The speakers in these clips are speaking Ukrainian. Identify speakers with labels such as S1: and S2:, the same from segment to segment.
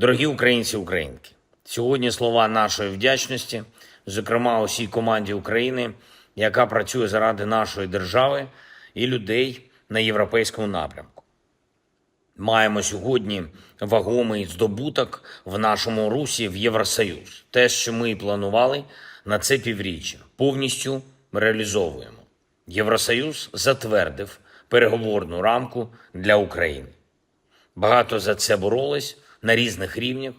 S1: Дорогі українці українки, сьогодні слова нашої вдячності, зокрема усій команді України, яка працює заради нашої держави і людей на європейському напрямку. Маємо сьогодні вагомий здобуток в нашому русі в Євросоюз. Те, що ми і планували на це півріччя, повністю реалізовуємо. Євросоюз затвердив переговорну рамку для України. Багато за це боролись на різних рівнях,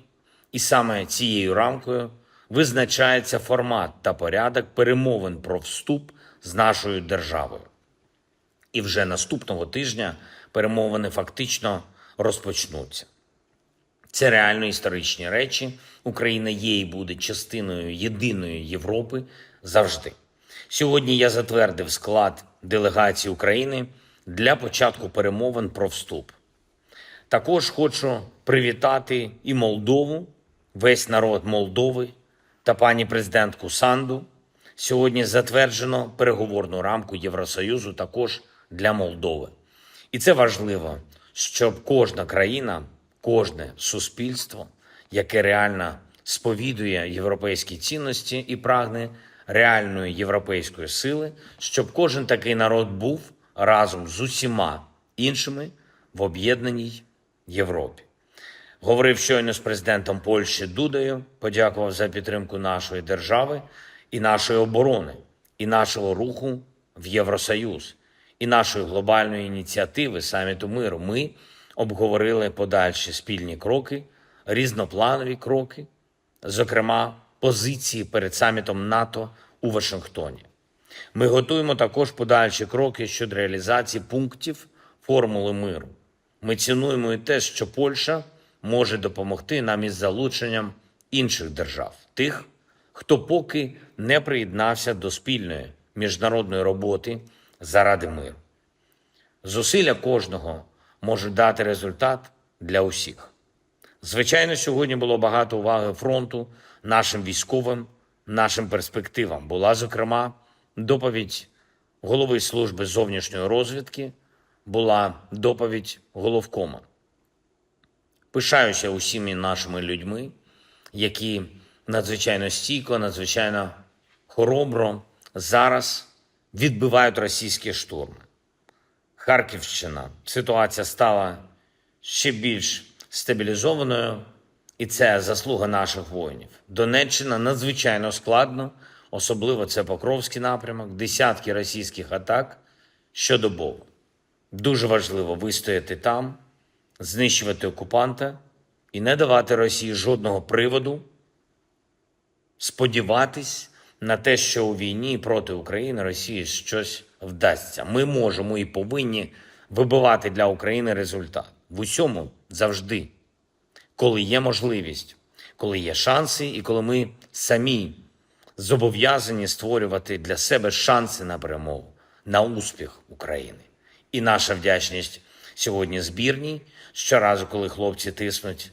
S1: і саме цією рамкою визначається формат та порядок перемовин про вступ з нашою державою. І вже наступного тижня перемовини фактично розпочнуться. Це реально історичні речі. Україна є і буде частиною єдиної Європи завжди. Сьогодні я затвердив склад делегації України для початку перемовин про вступ. Також хочу привітати і Молдову, весь народ Молдови та пані президентку Санду. Сьогодні затверджено переговорну рамку Євросоюзу також для Молдови. І це важливо, щоб кожна країна, кожне суспільство, яке реально сповідує європейські цінності і прагне реальної європейської сили, щоб кожен такий народ був разом з усіма іншими в об'єднаній Європі. Говорив щойно з президентом Польщі Дудою, подякував за підтримку нашої держави і нашої оборони, і нашого руху в Євросоюз, і нашої глобальної ініціативи саміту миру. Ми обговорили подальші спільні кроки, різнопланові кроки, зокрема, позиції перед самітом НАТО у Вашингтоні. Ми готуємо також подальші кроки щодо реалізації пунктів формули миру. Ми цінуємо і те, що Польща може допомогти нам із залученням інших держав, тих, хто поки не приєднався до спільної міжнародної роботи заради миру. Зусилля кожного можуть дати результат для усіх. Звичайно, сьогодні було багато уваги фронту нашим військовим, нашим перспективам. Була, зокрема, доповідь голови служби зовнішньої розвідки, була доповідь головкома. Пишаюся усіми нашими людьми, які надзвичайно стійко, надзвичайно хоробро зараз відбивають російські штурми. Харківщина ситуація стала ще більш стабілізованою, і це заслуга наших воїнів. Донеччина надзвичайно складно, особливо це Покровський напрямок, десятки російських атак щодобово. Дуже важливо вистояти там, знищувати окупанта і не давати Росії жодного приводу сподіватись на те, що у війні проти України Росії щось вдасться. Ми можемо і повинні вибивати для України результат в усьому завжди, коли є можливість, коли є шанси, і коли ми самі зобов'язані створювати для себе шанси на перемогу, на успіх України. І наша вдячність сьогодні збірній. Щоразу, коли хлопці тиснуть,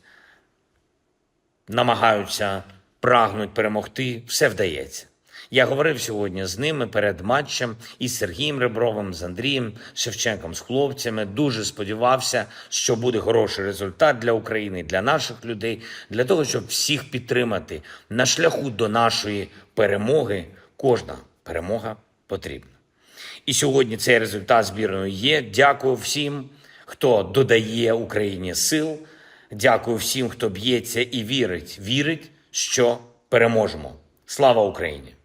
S1: намагаються, прагнуть перемогти, все вдається. Я говорив сьогодні з ними перед матчем із Сергієм Ребровим, з Андрієм Шевченком, з хлопцями. Дуже сподівався, що буде хороший результат для України, для наших людей, для того, щоб всіх підтримати на шляху до нашої перемоги. Кожна перемога потрібна. І сьогодні цей результат збірної є. Дякую всім, хто додає Україні сил. Дякую всім, хто б'ється і вірить. Вірить, що переможемо. Слава Україні!